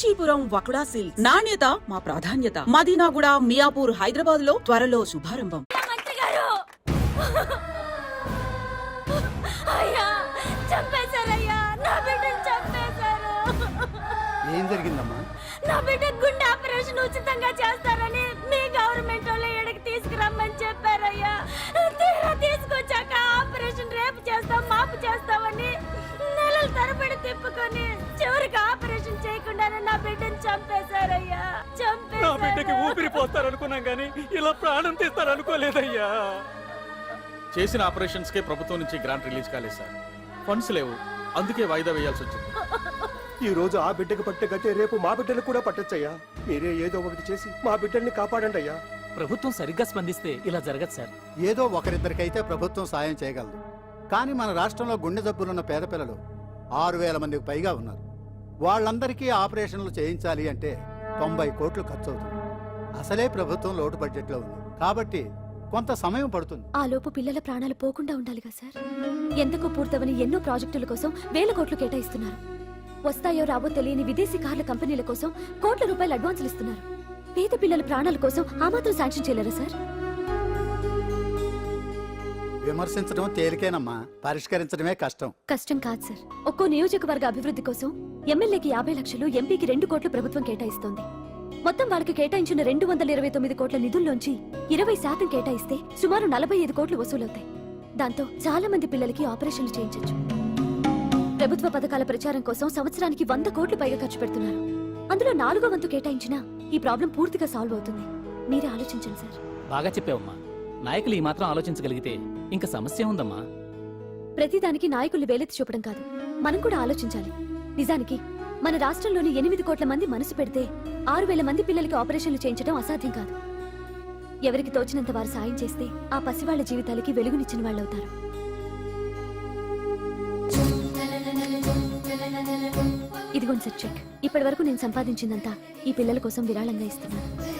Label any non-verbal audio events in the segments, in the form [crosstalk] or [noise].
Kanchipuram వకుడా silks. నాణ్యత మా ప్రాధాన్యత. మదీనాగుడ మియాపూర్ హైదరాబాద్లో త్వరలో శుభారంభం. ఏం జరిగిందమ్మా? నా బిడ్డ గుండె ఆపరేషన్ ఉచితంగా చేస్తారని మీ గవర్నమెంట్ వాళ్ళు ఇక్కడికి తీసుకురమ్మని చెప్పారయ్యా. తీరా తీసుకొచ్చాక ఆపరేషన్ రేపు చేస్తాం మాపు చేస్తామని నెలల తరబడి తిప్పుకొని చివరికి ఆపరేషన్ చేయకుండానే నా బిడ్డను చంపేశారయ్యా. నా బిడ్డకి చంపేశారు ఊపిరి పోస్తారనుకున్నాం గానీ ఇలా ప్రాణం తీస్తారనుకోలేదయ్యా. చేసిన ఆపరేషన్స్ కే ప్రభుత్వం నుంచి గ్రాంట్ రిలీజ్ కాలేదు సార్. ఫండ్స్ లేవు. అందుకే వాయిదా వేయాల్సి వచ్చింది. ఈ రోజు ఆ బిడ్డకు పట్టే గట్టే రేపు మా బిడ్డలు కూడా పట్టొచ్చయ్యా. మీరే ఏదో ఒకటి చేసి మా బిడ్డల్ని కాపాడండి అయ్యా ప్రభుత్వం సరిగ్గా స్పందిస్తే ఇలా జరగదు సార్. ఏదో ఒకరిద్దరికైతే ప్రభుత్వం సాయం చేయగలదు. కానీ మన రాష్ట్రంలో గుండె జబ్బులున్న పేద పిల్లలు ఆరు వేల మందికి పైగా ఉన్నారు. వాళ్ళందరికీ ఆపరేషన్లు చేయించాలి అంటే తొంభై కోట్లు ఖర్చు అవుతుంది అసలే ప్రభుత్వం లోటు బడ్జెట్లో ఉంది. కాబట్టి కొంత సమయం పడుతుంది. ఆ లోపు పిల్లల ప్రాణాలు పోకుండా ఉండాలిగా సార్. ఎంతకు పూర్తవని ఎన్నో ప్రాజెక్టుల కోసం వేల కోట్లు కేటాయిస్తున్నారు. వస్తాయో రావో తెలియని విదేశీ కార్ల కంపెనీల కోసం కోట్ల రూపాయలు అడ్వాన్సులు ఇస్తున్నారు. పేద పిల్లల ప్రాణాల కోసం ఆ మాత్రం శాంక్షన్ చేయలేరా సార్? విమర్శించడం తేలికేనమ్మా. పరిష్కరించడమే కష్టం. కష్టం కాదు సార్. ఒక్కో నియోజకవర్గ అభివృద్ధి కోసం ఎమ్మెల్యేకి యాభై లక్షలు ఎంపీకి రెండు కోట్లు ప్రభుత్వం కేటాయిస్తోంది. మొత్తం వాళ్ళకి కేటాయించిన రెండు వందల ఇరవై తొమ్మిది కోట్ల నిధుల్లోంచి ఇరవై శాతం కేటాయిస్తే సుమారు నలభై ఐదు కోట్లు వసూలవుతాయి. దాంతో చాలా మంది పిల్లలకి ఆపరేషన్లు చేయించొచ్చు. ప్రభుత్వ పథకాల ప్రచారం కోసం సంవత్సరానికి వంద కోట్లు పైగా ఖర్చు పెడుతున్నారు. అందులో నాలుగో వంతు కేటాయించినా ఈ ప్రాబ్లం పూర్తిగా సాల్వ్ అవుతుంది. మీరే ఆలోచించండి సార్. బాగా చెప్పావమ్మా. నాయకులు ఈ మాత్రం ఆలోచించగలిగితే ఇంకా సమస్య ఉందమ్మా. ప్రతిదానికి నాయకుల్ని వేలెత్తి చూపడం కాదు. మనం కూడా ఆలోచించాలి. నిజానికి మన రాష్ట్రంలోని ఎనిమిది కోట్ల మంది మనసు పెడితే ఆరు వేల మంది పిల్లలకి ఆపరేషన్లు చేయించడం అసాధ్యం కాదు. ఎవరికి తోచినంత వారు సాయం చేస్తే ఆ పసివాళ్ళ జీవితాలకి వెలుగునిచ్చిన వాళ్ళవుతారు. ఇదిగోండి సార్ చెక్. ఇప్పటి వరకు నేను సంపాదించిందంతా ఈ పిల్లల కోసం విరాళంగా ఇస్తున్నాను.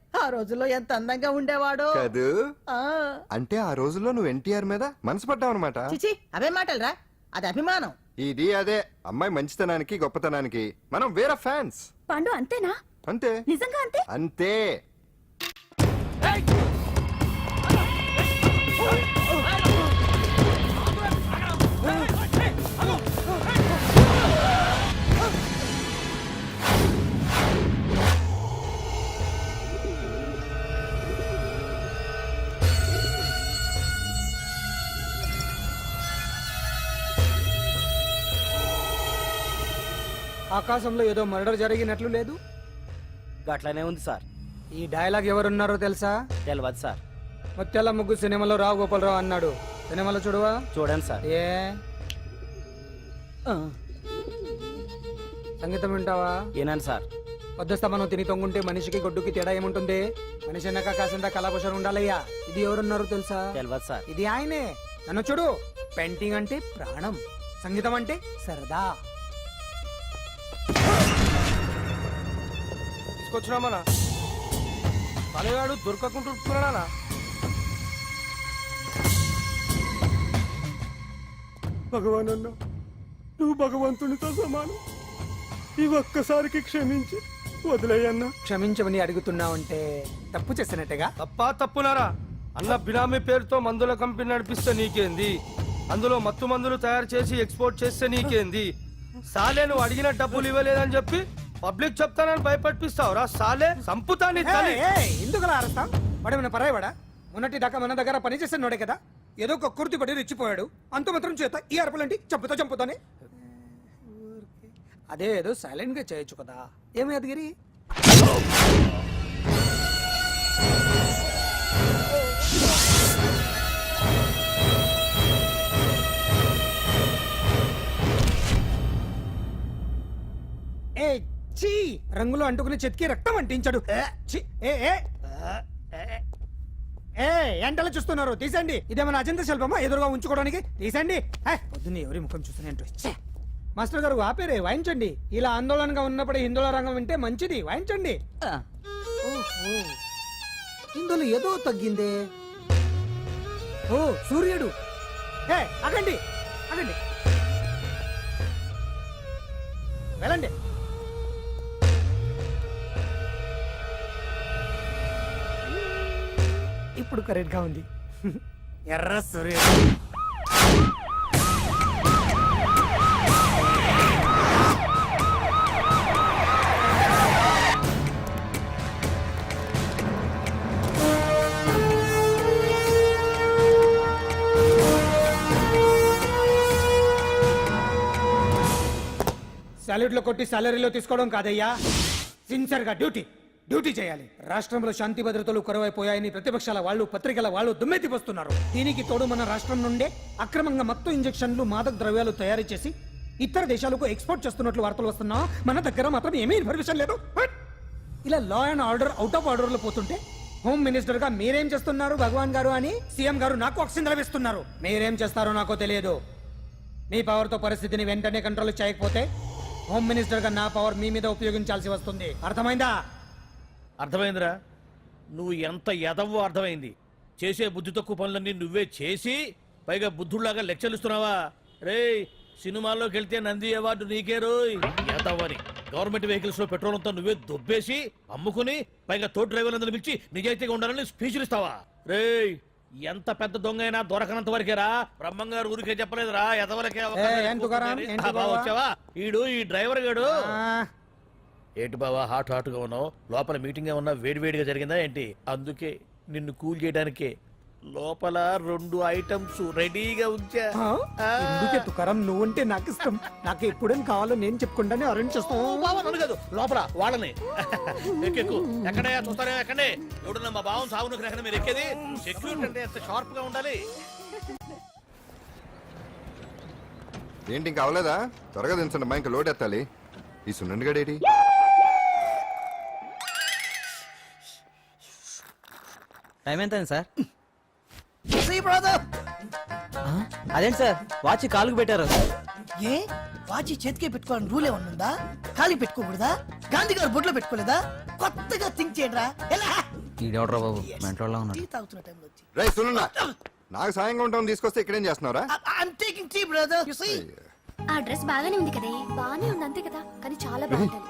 ఆ రోజుల్లో ఎంత అందంగా ఉండేవాడో. కదూ? ఆ. అంటే ఆ రోజుల్లో నువ్వు ఎన్టీఆర్ మీద మనసు పడ్డావు అనమాట చిచి అవే మాటలరా. అది అభిమానం. ఇది అదే. అమ్మాయి మంచితనానికి గొప్పతనానికి మనం వేరే ఫ్యాన్స్. పండు అంతేనా? అంతే. నిజంగా అంతే? అంతే. ఆకాశంలో ఏదో మర్డర్ జరిగినట్లు లేదు? గట్లనే ఉంది సార్. ఈ డైలాగ్ ఎవరున్నారో తెలుసా? తెలియదు సార్. ముత్యాల ముగ్గు సినిమాలో రావు గోపాలరావు అన్నాడు. సినిమాలో చూడవా? చూడండి సార్. ఏ? సంగీతం వింటావా? ఏనండి సార్. వద్దస్తా మనం తిని తొంగుంటే మనిషికి గొడ్డుకి తేడా ఏముంటుంది? మనిషి అన్నాక కాసింత కళాభూషణ ఉండాలయ్యా? ఇది ఎవరున్నారో తెలుసా? తెలియదు సార్. ఇది ఆయనే. నన్ను చూడు. పెయింటింగ్ అంటే ప్రాణం. సంగీతం అంటే సరదా. తీసుకొచ్చినామనా పనివాడు దొరకకుంటున్నానా భగవాన్ అన్న నువ్వు భగవంతునితో సమానం. ఈ ఒక్కసారికి క్షమించి వదిలేయన్నా. క్షమించమని అడుగుతున్నావంటే తప్పు చేసినట్టుగా? తప్పా తప్పునారా? అన్న బినామీ పేరుతో మందుల కంపెనీ నడిపిస్తే నీకేంది? అందులో మత్తు మందులు తయారు చేసి ఎక్స్పోర్ట్ చేస్తే నీకేంది? సాలే నువ్వు అడిగిన డబ్బులు ఇవ్వలేదని చెప్పి పబ్లిక్ చెప్తానని భయపడిపిస్తావురా సాలే. సంపుతాని తల్లి. ఎందుకు అలా అరుస్తాం? వాడేమైనా పరాయవాడా మొన్నటి దాకా మన దగ్గర పని చేసినోడే కదా. ఏదో కుర్తి పడి రెచ్చిపోయాడు. అంత మాత్రం చేత ఈ అరపలంటి చంపుతా చంపుతానే. అదే ఏదో సైలెంట్గా చేయొచ్చు కదా. ఏమి అదిగిరి చీ రంగులో అంటుకునే చెతికి రక్తం అంటించాడు. ఛీ, ఏ ఏ ఏ, ఏ ఎంటలో చూస్తున్నారు తీసండి ఇదేమైనా అజంత శిల్పమా? ఎదురుగా ఉంచుకోవడానికి. తీసండి పొద్దున్నే ఎవరి ముఖం చూస్తున్నట్టు ఛే. మాస్టర్ గారు ఆపేరే వాయించండి. ఇలా ఆందోళనగా ఉన్నప్పుడు హిందువుల రంగం వింటే మంచిది. వాయించండి. ఓహో! ఇందులో ఏదో తగ్గిందే. ఓ సూర్యుడు. ఏ అగండి అగండి వెళ్ళండి. ఇప్పుడు కరెక్ట్గా ఉంది. ఎర్ర సూర్యుడు. సాలరీలో కొట్టి సాలరీలో తీసుకోవడం కాదయ్యా. సిన్సియర్గా డ్యూటీ డ్యూటీ చేయాలి. రాష్ట్రంలో శాంతి భద్రతలు కరువైపోయాయని ప్రతిపక్షాల వాళ్ళు పత్రికల వాళ్ళు దుమ్మెత్తిపోస్తున్నారు. దీనికి తోడు మన రాష్ట్రం నుండే అక్రమంగా మత్తు ఇంజెక్షన్లు మాదక ద్రవ్యాలు తయారు చేసి ఇతర దేశాలకు ఎక్స్పోర్ట్ చేస్తున్నట్లు వార్తలు వస్తున్నా మన దగ్గర మాత్రం ఏమీ ఇన్ఫర్మేషన్ లేదు. What? ఇలా law and order out of ఆర్డర్లో పోతుంటే హోమ్ మినిస్టర్గా మీరేం చేస్తున్నారు భగవాన్ గారు అని సీఎం గారు నాకు ఆక్సిజన్ లభిస్తున్నారు మీరేం చేస్తారో నాకు తెలియదు. మీ పవర్తో పరిస్థితిని వెంటనే కంట్రోల్ చేయకపోతే హోమ్ మినిస్టర్గా నా పవర్ మీ మీద ఉపయోగించాల్సి వస్తుంది. అర్థమైందా? అర్థమైందిరా? నువ్వు ఎంత ఎదవో అర్థమైంది. చేసే బుద్ధి తక్కువ పనులన్నీ నువ్వే చేసి పైగా బుద్ధుల్లాగా లెక్చర్లు ఇస్తున్నావా రేయ్ సినిమాల్లోకి వెళ్తే నంది అవార్డు నీకే రోయ్. ఎదవని గవర్నమెంట్ వెహికల్స్లో పెట్రోల్ అంతా నువ్వే దొబ్బేసి అమ్ముకుని పైగా తోటి డ్రైవర్లందరూ పిలిచి నిజాయితీగా ఉండాలని స్పీచ్లు ఇస్తావా? రేయ్ ఎంత పెద్ద దొంగ అయినా దొరకనంత వరకేరా? బ్రహ్మంగారు ఊరికే చెప్పలేదురా ఎదవలకే? వచ్చావా? ఈడు ఈ డ్రైవర్ గాడు. ఏంటి బావా హాట్ హాట్గా ఉన్నావు? లోపల మీటింగ్ ఏమన్నా వేడివేడిగా జరిగిందా ఏంటి? అందుకే నిన్ను కూల్ చేయడానికే. లోపల రెండు ఐటమ్స్ రెడీగా ఉంచా? ఎందుకే తుకారం? నువ్వంటే నాకు ఇష్టం నాకు ఎప్పుడేం కావాలో నేను చెప్పుకుంటానే అరేంజ్ చేస్తాను బావా నన్ను కాదు. లోపల వాళ్ళని. ఎక్కెక్కు. ఎక్కడే చూస్తారే ఎక్కడే. ఎవడన్నా మా బావం ఎక్కడ మీరు ఎక్కేది? సెక్యూరిటీ అంటే ఎంత షార్ప్గా ఉండాలి? ఏంటి ఇంకా అవలేదా? త్వరగా దించండి మా ఇంకా లోడ్ ఎత్తాలి. ఈ సున్నండి గడేటి? టైం ఎంత అయింది సార్ బ్రదర్ అదేంటి సార్ వాచ్ కాలుకు పెట్టారు. ఏ? వాచి చేతికే పెట్టుకోవాలని రూల్ ఏమన్నా ఉందా? ఖాళీ పెట్టుకోకూడదా? గాంధీ గారు బొట్లో పెట్టుకోలేదా? కొత్తగా థింక్ చేయండిరా? ఎలా? ఈడెవడరా బాబు? మెంటోళ్ళ ఉన్నాడు. టీ తాగుతున్న టైంలో వచ్చి. రై సునండా నాకు సాయంగా ఉంటాం తీసుకొస్తే ఇక్కడేం చేస్తున్నారా I'm taking tea brother you see ఆ డ్రెస్ బాగానే ఉంది కదే. బాగానే ఉంది అంతే కదా. కానీ చాలా బాగుంటుంది.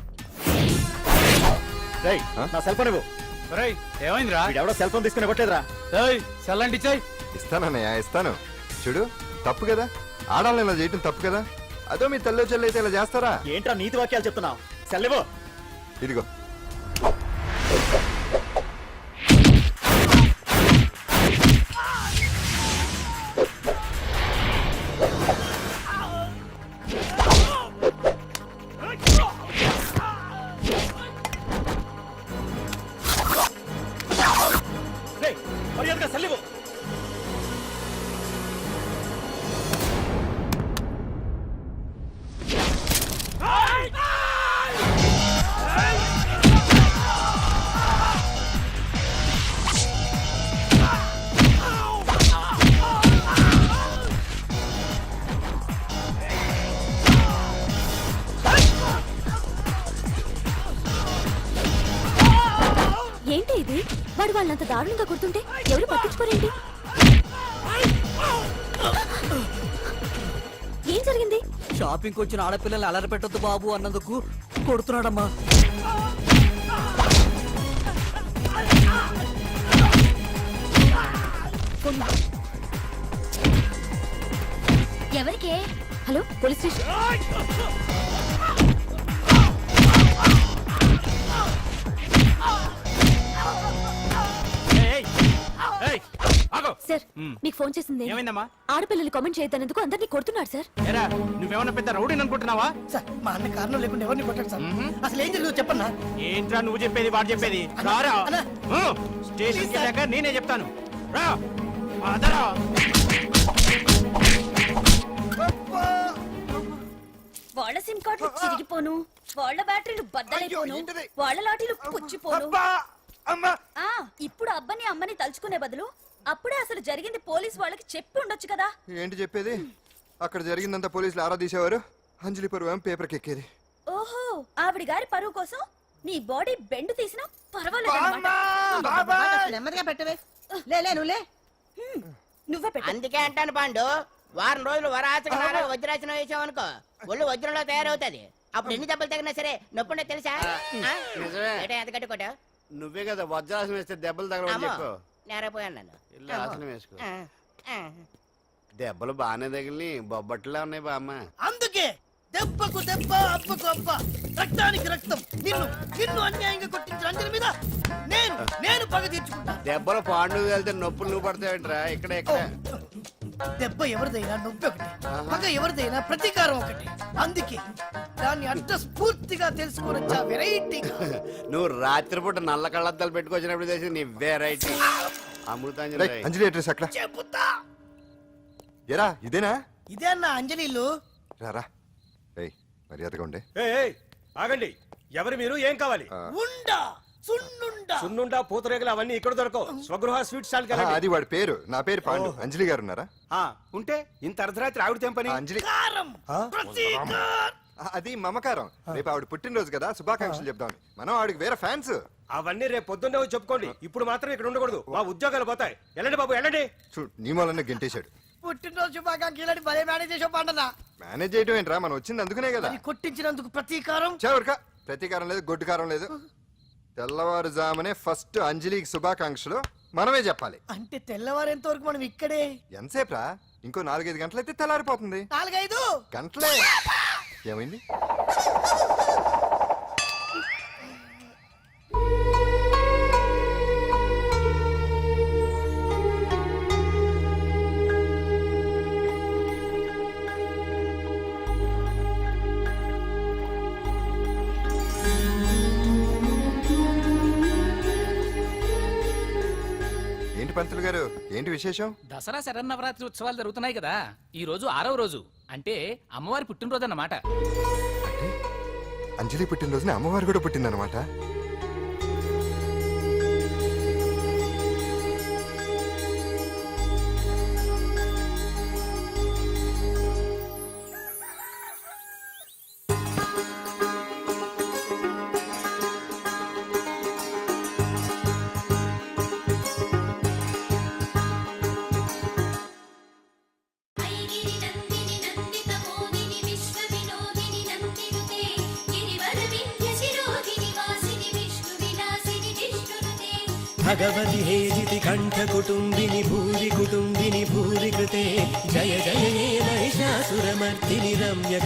రేయ్ నా సెల్ ఫోన్ ఇవ్వు. ఏమైందిరా? ఎవడో సెల్ ఫోన్ తీసుకుని ఇవ్వట్లేదురా. చల్లండి చాయ్ ఇస్తానన్నయ్య ఇస్తాను చూడు తప్పు కదా? ఆడాలని ఇలా చేయటం తప్పు కదా? అదో మీ తల్లో చెల్లి అయితే ఇలా చేస్తారా? ఏంట్రా నీతి వాక్యాలు చెప్తున్నావు? సెల్ ఇవ్వు. ఇదిగో. దారుణంగా కొడుతుంటే ఎవరు పట్టించుకోరేంటి? ఏం జరిగింది? షాపింగ్ వచ్చిన ఆడపిల్లల్ని అలర పెట్టొద్దు బాబు అన్నందుకు కొడుతున్నాడమ్మా. ఎవరికే? Hello police station. సార్ మీకు ఫోన్ చేసింది ఏమైందమ్మా? ఆడపిల్లలు కామెంట్ చేయొద్దన్నందుకు అందరినీ కొడుతున్నాడు సార్. ఏరా నువ్వేమన్నా పెద్ద రౌడీని అనుకుంటున్నావా? సార్ మా అన్న కారణం లేకుండా ఎవరిని కొట్టాడు సార్. అసలు ఏం జరిగిందో చెప్పన్నా? ఏంట్రా నువ్వు చెప్పేది వాడు చెప్పేది? రారా. అన్నా. స్టేషన్ వెళ్ళాక నేనే చెప్తాను. రా. అదరా వాళ్ళ సిమ్ కార్డులు చిరిగిపోను. వాళ్ళ బ్యాటరీలు బద్దలైపోను? వాళ్ళ లాటీలు పుచ్చిపోను. ఆ ఇప్పుడు అబ్బని అమ్మని తలుచుకునే బదులు అప్పుడే అసలు జరిగింది పోలీస్ వాళ్ళకి చెప్పి ఉండొచ్చు కదా. ఏంటి చెప్పేది? అక్కడ జరిగిందంతా పోలీసులు ఆరా తీసేవారు. అంజలి పరువు పేపర్కి ఎక్కేది. ఓహో ఆవిడ గారి పరువు కోసం నీ బాడీ బెండ్ తీసినా పర్వాలేదు అసలు నెమ్మదిగా పెట్టవే. లే లే నువ్వు లే. నువ్వే పెట్టు. అందుకే అంటాను పాండు వారం రోజులు వరాచక వజ్రాసనం వేసామనుకో ఒళ్ళు వజ్రంలో తయారవుతుంది. అప్పుడు ఎన్ని దెబ్బలు తగినా సరే నొప్పుండే తెలుసా? ఆ? ఏటా ఎంత గట్టి కొట్టావు? నువ్వే కదా వజ్రాసనం వేస్తే దెబ్బలు తగలవని చెప్పు నేరపోయాను నన్ను ఇల్లు ఆసనం వేసుకో ఆ, ఆ. దెబ్బలు బాగానే తగిలి బొబ్బట్లా ఉన్నాయి బామ్మ. అందుకే దెబ్బకు దెబ్బ అబ్బకు అబ్బ. రక్తానికి రక్తం నిన్ను నిన్ను అన్యాయంగా కొట్టించిన అంజలి మీద నేను నేను పగ తీర్చుకుంటా. దెబ్బలు పాండు వెళ్తే నొప్పులు నువ్వు పడతాయంట్రా ఇక్కడ ఇక్కడ. దెబ్బ ఎవరిదైనా నొప్పి ఒకటి పగ ఎవరిదైనా ప్రతీకారం ఒకటి. అందుకే దాన్ని అర్థ స్ఫూర్తిగా తెలుసుకోవచ్చా వెరైటీ [laughs] నువ్వు రాత్రిపూట నల్ల కళ్ళద్దాలు పెట్టుకొచ్చినప్పుడు చేసి నీ వెరైటీ అమృతాంజలి రేయ్, అంజలి అడ్రస్ అక్కడ? చెబుతా ఎరా ఇదేనా? ఇదే అన్న అంజలిలు. రారా. రేయ్ మర్యాదగా ఉండే. ఆగండి. ఎవరు మీరు? ఏం కావాలి? ఉండా. సున్నుండా. సున్నుండా పూతరేగలు అవన్నీ ఇక్కడ దొరకవు. స్వగృహ స్వీట్ స్టాల్ ఆ, అది వాడి పేరు. నా పేరు పాండు. అంజలి గారు ఉన్నారా? ఉంటే ఇంత అర్ధరాత్రి ఆవిడ తెంపని? అంజలి. కారం. అది మమకారం. రేపు ఆవిడ పుట్టినరోజు కదా శుభాకాంక్షలు చెప్దామని. మనం ఆవిడకి వేరే ఫ్యాన్స్. అవన్నీ రేపు పొద్దున్నే చెప్పుకోండి. ఇప్పుడు మాత్రం ఇక్కడ ఉండకూడదు. మా ఉద్యోగాలు పోతాయి. వెళ్ళండి బాబు వెళ్ళండి. చూడు నీ మూలన్న గెంటేశాడు. పుట్టినరోజు శుభాకాంక్షలని భలే మేనేజ్ చేసావు పండనా మేనేజ్ చేయటం ఏంట్రా? మనం వచ్చింది అందుకునే కదా. కొట్టించినందుకు ప్రతీకారం? చెవరిక ప్రతీకారం లేదు గొడ్డు కారం లేదు. తెల్లవారుజామునే ఫస్ట్ అంజలికి శుభాకాంక్షలు. మనమే చెప్పాలి. అంటే తెల్లవారేంత వరకు మనం ఇక్కడే? ఎంతసేపురా? ఇంకో నాలుగైదు గంటలైతే తెల్లారిపోతుంది. నాలుగైదు? గంటలే. ఏమైంది? ఏంటి విశేషం? దసరా శరన్నవరాత్రి ఉత్సవాలు జరుగుతున్నాయి కదా. ఈ రోజు ఆరవ రోజు. అంటే అమ్మవారి పుట్టినరోజు అన్నమాట. అంజలి పుట్టినరోజున అమ్మవారు కూడా పుట్టిందనమాట భగవతి హేజితి కంఠ కుటుంబిని భూరి కుటుంబిని భూరి కృతే. జయ జయ హే మహిషాసురమర్దిని రమ్య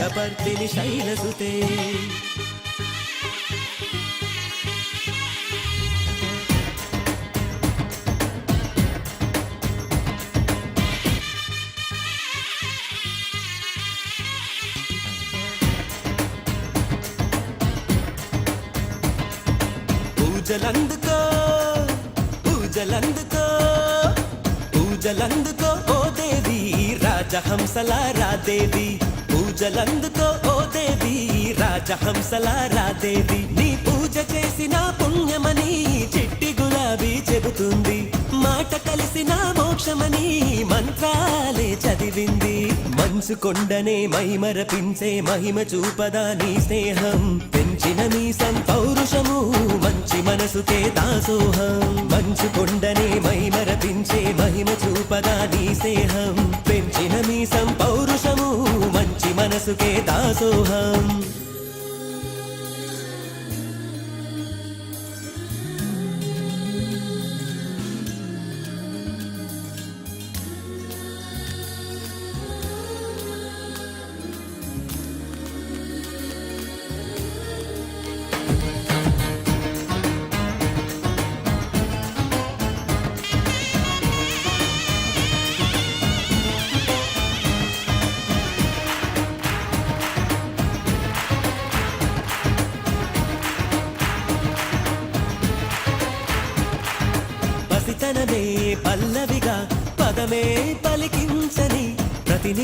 పూజలందుకో ఓ దేవి రాజహంసలా రాదేవి పూజలందుకో ఓ దేవి రాజహంసలా రాదేవి నీ పూజ చేసిన పుణ్యమని చిట్టి గులాబీ చెబుతుంది. మాట కలిసిన మోక్షమని మంత్రాలే చదివింది. మంచు కొండనే మైమరపించే మహిమ చూపదా నీ స్నేహం. పెంచిన నీ సంపౌరుషము మంచి మనసుకే దాసోహం. మంచు కొండనే మైమరపించే మహిమ చూపగా నీ స్నేహం. పెంచిన నీ సంపౌరుషము మంచి మనసుకే దాసోహం.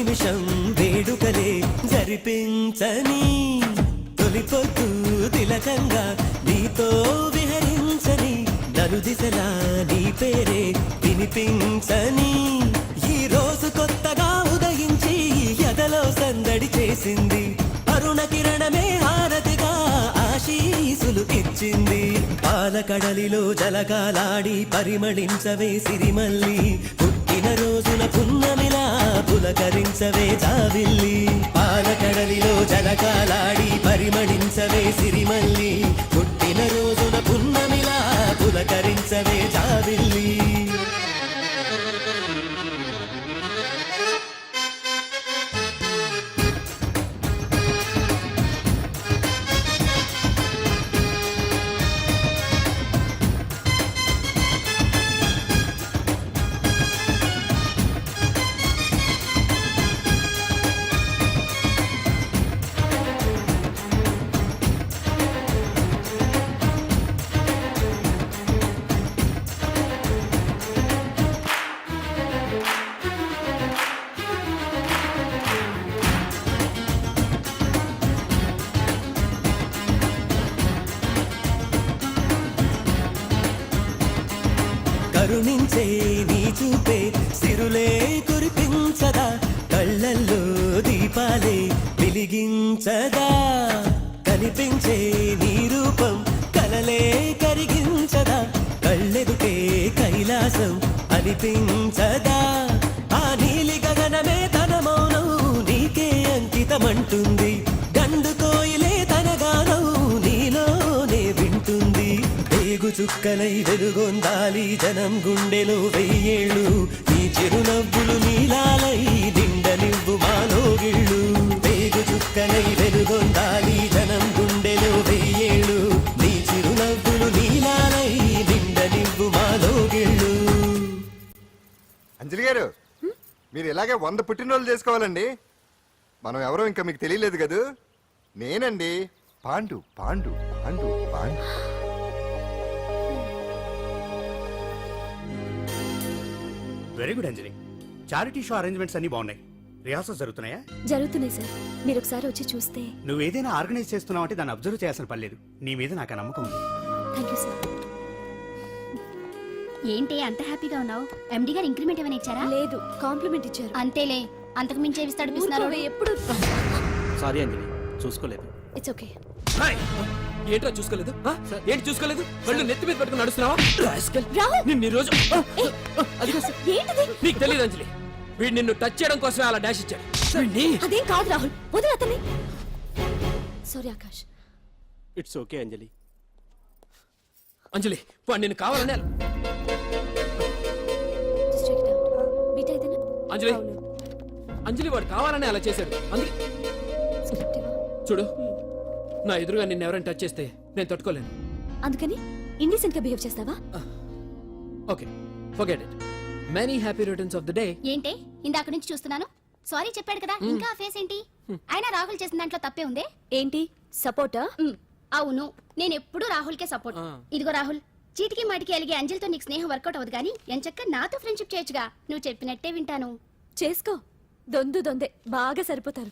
నిమిషం వేడుకలే జరిపించని. తొలి తిలకంగా నీతో విహరించని. నలు దిశలా నీ పేరే వినిపించని. ఈ రోజు కొత్తగా ఉదయించి ఎదలో సందడి చేసింది. అరుణ కిరణమే హారతిగా ఆశీసులు ఇచ్చింది. పాలకడలిలో జలగాలాడి పరిమళించవే సిరిమల్లి. పుట్టిన రోజున పున్నమిలా పులకరించవే జావిల్లి పాలకడలిలో జలకాలాడి పరిమళించవే సిరిమల్లి. పుట్టిన రోజున పున్నమిలా పులకరించవే జావిల్లి చూపే సిరులే కురిపించదా కళ్ళల్లో దీపాలే వెలిగించదా. కనిపించే నీ రూపం కలలే కరిగించదా కళ్ళెదుటే కైలాసం అనిపించదా. ఆ నీలి గగనమే తన మౌనం నీకే అంకితమంటుంది. వేగు వెలుగొందాలి జనం గుండెలో వెయ్యేళ్ళు. నీ చిరునవ్వులు నీలాలై దిండనివ్వు మాలోగిళ్ళు. వేగు చుక్కలై వెలుగొందాలి జనం గుండెలో వెయ్యేళ్ళు. నీ చిరునవ్వులు నీలాలై దిండనివ్వు మాలోగిళ్ళు. అంజలి గారు మీరు ఇలాగే వంద పుట్టినరోజులు చేసుకోవాలండి. మనం ఎవరో ఇంకా మీకు తెలియలేదు కదూ? నేనండి. Pandu Pandu Pandu Pandu. Very good Anjali charity show arrangements అన్ని బాగున్నాయి. రిహార్సల్స్ జరుగుతున్నాయా? జరుగుతున్నాయి సార్. మీరు ఒకసారి వచ్చి చూస్తే. నువ్వు ఏదైనా ఆర్గనైజ్ చేస్తున్నావు అంటే దాన్ని అబ్జర్వ్ చేయాల్సిన పని లేదు. నీ మీద నాకు నమ్మకం ఉంది. థ్యాంక్ యూ సార్ ఏంటి అంత హ్యాపీగా ఉన్నావు? ఎండి గారు ఇంక్రిమెంట్ ఏమైనా ఇచ్చారా? లేదు కాంప్లిమెంట్ ఇచ్చారు. అంతేలే అంతకు మించి ఊరుకోవే, ఎప్పుడు? సారీ అంజలి చూసుకోలేదు. ఇట్స్ ఓకే ఏంట్రా చూసుకోలేదు? ఆ? ఏంటి చూసుకోలేదు? కళ్ళు నెత్తి మీద పెట్టుకుని నడుస్తున్నావా? రాస్కల్. రాహుల్ నిన్ను ఈ రోజు ఏయ్, అది కాదు. ఏంటిది? నీకు తెలియదు అంజలి. వీడు నిన్ను టచ్ చేయడం కోసమే అలా డాష్ ఇచ్చాడు. వీడిని అదేం కాదు రాహుల్. వదిలే అతన్ని. Sorry Akash. It's okay Anjali. Anjali వాడు నిన్ను కావాలని. బీటా ఇదేనా? అంజలి. అంజలి వాడు కావాలని అలా చేశాడు. అందుకే Script ఇవ్వా? చూడు. నా ఎదురుగా నిన్ను ఎవరైనా టచ్ చేస్తే నేను తట్టుకోలేను. అందుకని ఇండిసెంట్గా బిహేవ్ చేస్తావా? Okay forget it many happy returns of the day ఏంటి? ఇందాక నుంచి చూస్తున్నాను. సారీ చెప్పాడు కదా ఇంకా ఆ ఫేస్ ఏంటి? అయినా రాహుల్ చేసిన దాంట్లో తప్పే ఉందే? ఏంటి? సపోర్టా ఉమ్, అవును నేను ఎప్పుడూ రాహుల్ కే సపోర్ట్. ఇదిగో రాహుల్ చీటికి మాటికి అలిగే అంజలితో నీకు స్నేహం వర్కౌట్ అవ్వదు కానీ ఎంచక్క నాతో ఫ్రెండ్షిప్ చేయొచ్చుగా. నువ్వు చెప్పినట్టే వింటాను. చేసుకో. దొందు దొందే బాగా సరిపోతారు.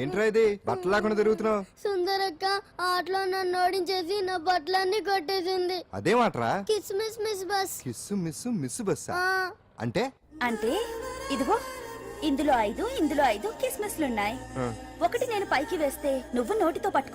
ఏంట్రా ఇది? బట్టలు లేకుండా తిరుగుతున్నావు. సుందరక్క ఆటలో నన్ను ఓడించేసి నా బట్టలన్నీ కొట్టేసింది. అదేమాట్రా kiss miss miss bus. Kiss miss miss బస్సా అంటే? అంటే ఇదిగో ఇందులో ఐదు ఇందులో ఐదు కిస్మిస్లున్నాయి. ఒకటి నేను పైకి వేస్తే నువ్వు నోటితో పట్టుకో